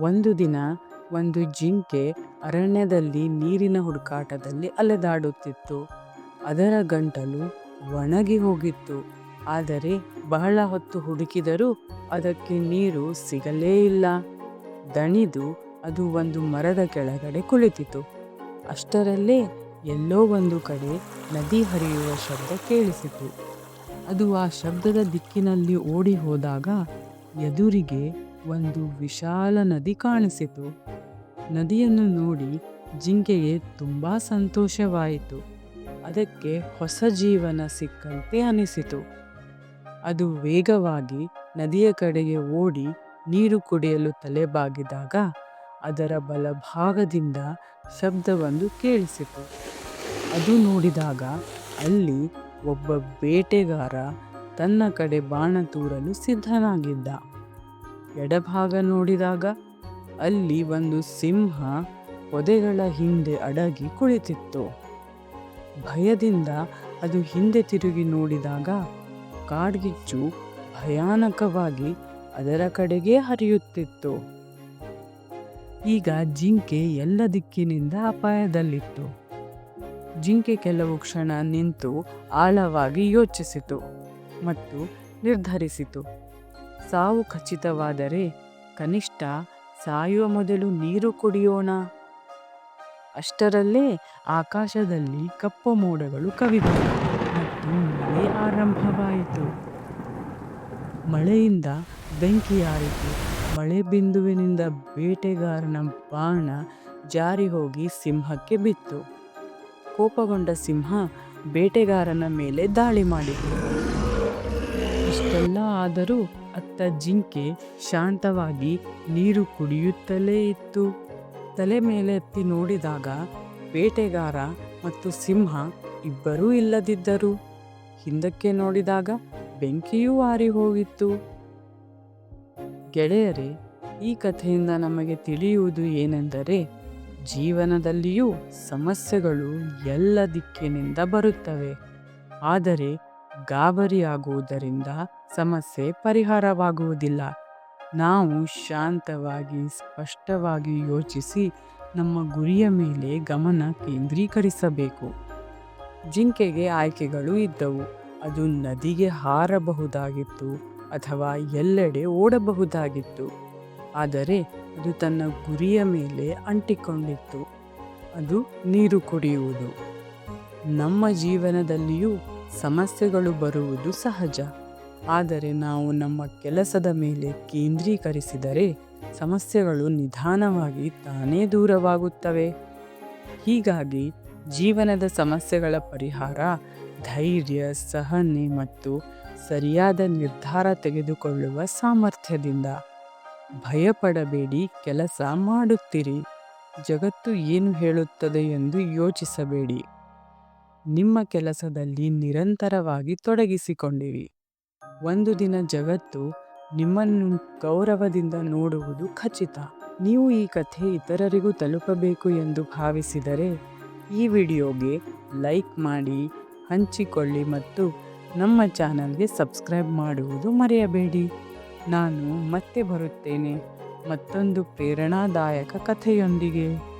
ಒಂದು ದಿನ ಒಂದು ಜಿಂಕೆ ಅರಣ್ಯದಲ್ಲಿ ನೀರಿನ ಹುಡುಕಾಟದಲ್ಲಿ ಅಲೆದಾಡುತ್ತಿತ್ತು. ಅದರ ಗಂಟಲು ಒಣಗಿ ಹೋಗಿತ್ತು. ಆದರೆ ಬಹಳ ಹೊತ್ತು ಹುಡುಕಿದರೂ ಅದಕ್ಕೆ ನೀರು ಸಿಗಲೇ ಇಲ್ಲ. ದಣಿದು ಅದು ಒಂದು ಮರದ ಕೆಳಗಡೆ ಕುಳಿತಿತು ಅಷ್ಟರಲ್ಲೇ ಎಲ್ಲೋ ಒಂದು ಕಡೆ ನದಿ ಹರಿಯುವ ಶಬ್ದ ಕೇಳಿಸಿತು. ಅದು ಆ ಶಬ್ದದ ದಿಕ್ಕಿನಲ್ಲಿ ಓಡಿ ಹೋದಾಗ ಎದುರಿಗೆ ಒಂದು ವಿಶಾಲ ನದಿ ಕಾಣಿಸಿತು. ನದಿಯನ್ನು ನೋಡಿ ಜಿಂಕೆಗೆ ತುಂಬ ಸಂತೋಷವಾಯಿತು. ಅದಕ್ಕೆ ಹೊಸ ಜೀವನ ಸಿಕ್ಕಂತೆ ಅನಿಸಿತು. ಅದು ವೇಗವಾಗಿ ನದಿಯ ಕಡೆಗೆ ಓಡಿ ನೀರು ಕುಡಿಯಲು ತಲೆಬಾಗಿದಾಗ ಅದರ ಬಲಭಾಗದಿಂದ ಶಬ್ದವೊಂದು ಕೇಳಿಸಿತು. ಅದು ನೋಡಿದಾಗ ಅಲ್ಲಿ ಒಬ್ಬ ಬೇಟೆಗಾರ ತನ್ನ ಕಡೆ ಬಾಣ ತೂರಲು ಸಿದ್ಧನಾಗಿದ್ದ. ಎಡಭಾಗ ನೋಡಿದಾಗ ಅಲ್ಲಿ ಒಂದು ಸಿಂಹ ಪೊದೆಗಳ ಹಿಂದೆ ಅಡಗಿ ಕುಳಿತಿತ್ತು. ಭಯದಿಂದ ಅದು ಹಿಂದೆ ತಿರುಗಿ ನೋಡಿದಾಗ ಕಾಡ್ಗಿಚ್ಚು ಭಯಾನಕವಾಗಿ ಅದರ ಕಡೆಗೆ ಹರಿಯುತ್ತಿತ್ತು. ಈಗ ಜಿಂಕೆ ಎಲ್ಲ ದಿಕ್ಕಿನಿಂದ ಅಪಾಯದಲ್ಲಿತ್ತು. ಜಿಂಕೆ ಕೆಲವು ಕ್ಷಣ ನಿಂತು ಆಳವಾಗಿ ಯೋಚಿಸಿತು ಮತ್ತು ನಿರ್ಧರಿಸಿತು. ಸಾವು ಖಚಿತವಾದರೆ ಕನಿಷ್ಠ ಸಾಯುವ ಮೊದಲು ನೀರು ಕುಡಿಯೋಣ. ಅಷ್ಟರಲ್ಲೇ ಆಕಾಶದಲ್ಲಿ ಕಪ್ಪು ಮೋಡಗಳು ಕವಿದವು ಮತ್ತು ಮಳೆ ಆರಂಭವಾಯಿತು. ಮಳೆಯಿಂದ ಬೆಂಕಿಯಾಯಿತು. ಮಳೆ ಬಿಂದುವಿನಿಂದ ಬೇಟೆಗಾರನ ಬಾಣ ಜಾರಿ ಹೋಗಿ ಸಿಂಹಕ್ಕೆ ಬಿತ್ತು. ಕೋಪಗೊಂಡ ಸಿಂಹ ಬೇಟೆಗಾರನ ಮೇಲೆ ದಾಳಿ ಮಾಡಿತು. ಆದರೂ ಅತ್ತ ಜಿಂಕೆ ಶಾಂತವಾಗಿ ನೀರು ಕುಡಿಯುತ್ತಲೇ ಇತ್ತು. ತಲೆ ಮೇಲೆ ಎತ್ತಿ ನೋಡಿದಾಗ ಬೇಟೆಗಾರ ಮತ್ತು ಸಿಂಹ ಇಬ್ಬರೂ ಇಲ್ಲದಿದ್ದರು. ಹಿಂದಕ್ಕೆ ನೋಡಿದಾಗ ಬೆಂಕಿಯೂ ಆರಿ ಹೋಗಿತ್ತು. ಗೆಳೆಯರೇ, ಈ ಕಥೆಯಿಂದ ನಮಗೆ ತಿಳಿಯುವುದು ಏನೆಂದರೆ ಜೀವನದಲ್ಲಿಯೂ ಸಮಸ್ಯೆಗಳು ಎಲ್ಲ ದಿಕ್ಕಿನಿಂದ ಬರುತ್ತವೆ. ಆದರೆ ಗಾಬರಿಯಾಗುವುದರಿಂದ ಸಮಸ್ಯೆ ಪರಿಹಾರವಾಗುವುದಿಲ್ಲ. ನಾವು ಶಾಂತವಾಗಿ, ಸ್ಪಷ್ಟವಾಗಿ ಯೋಚಿಸಿ ನಮ್ಮ ಗುರಿಯ ಮೇಲೆ ಗಮನ ಕೇಂದ್ರೀಕರಿಸಬೇಕು. ಜಿಂಕೆಗೆ ಆಯ್ಕೆಗಳು ಇದ್ದವು. ಅದು ನದಿಗೆ ಹಾರಬಹುದಾಗಿತ್ತು ಅಥವಾ ಎಲ್ಲೆಡೆ ಓಡಬಹುದಾಗಿತ್ತು. ಆದರೆ ಅದು ತನ್ನ ಗುರಿಯ ಮೇಲೆ ಅಂಟಿಕೊಂಡಿತ್ತು. ಅದು ನೀರು ಕುಡಿಯುವುದು. ನಮ್ಮ ಜೀವನದಲ್ಲಿಯೂ ಸಮಸ್ಯೆಗಳು ಬರುವುದು ಸಹಜ. ಆದರೆ ನಾವು ನಮ್ಮ ಕೆಲಸದ ಮೇಲೆ ಕೇಂದ್ರೀಕರಿಸಿದರೆ ಸಮಸ್ಯೆಗಳು ನಿಧಾನವಾಗಿ ತಾನೇ ದೂರವಾಗುತ್ತವೆ. ಹೀಗಾಗಿ ಜೀವನದ ಸಮಸ್ಯೆಗಳ ಪರಿಹಾರ ಧೈರ್ಯ, ಸಹನೆ ಮತ್ತು ಸರಿಯಾದ ನಿರ್ಧಾರ ತೆಗೆದುಕೊಳ್ಳುವ ಸಾಮರ್ಥ್ಯದಿಂದ. ಭಯಪಡಬೇಡಿ, ಕೆಲಸ ಮಾಡುತ್ತಿರಿ. ಜಗತ್ತು ಏನು ಹೇಳುತ್ತದೆ ಎಂದು ಯೋಚಿಸಬೇಡಿ. ನಿಮ್ಮ ಕೆಲಸದಲ್ಲಿ ನಿರಂತರವಾಗಿ ತೊಡಗಿಸಿಕೊಂಡಿರಿ. ಒಂದು ದಿನ ಜಗತ್ತು ನಿಮ್ಮನ್ನು ಗೌರವದಿಂದ ನೋಡುವುದು ಖಚಿತ. ನೀವು ಈ ಕಥೆ ಇತರರಿಗೂ ತಲುಪಬೇಕು ಎಂದು ಭಾವಿಸಿದರೆ ಈ ವಿಡಿಯೋಗೆ ಲೈಕ್ ಮಾಡಿ, ಹಂಚಿಕೊಳ್ಳಿ ಮತ್ತು ನಮ್ಮ ಚಾನಲ್ಗೆ ಸಬ್ಸ್ಕ್ರೈಬ್ ಮಾಡುವುದು ಮರೆಯಬೇಡಿ. ನಾನು ಮತ್ತೆ ಬರುತ್ತೇನೆ. ಮತ್ತೊಂದು ಪ್ರೇರಣಾದಾಯಕ ಕಥೆಯೊಂದಿಗೆ.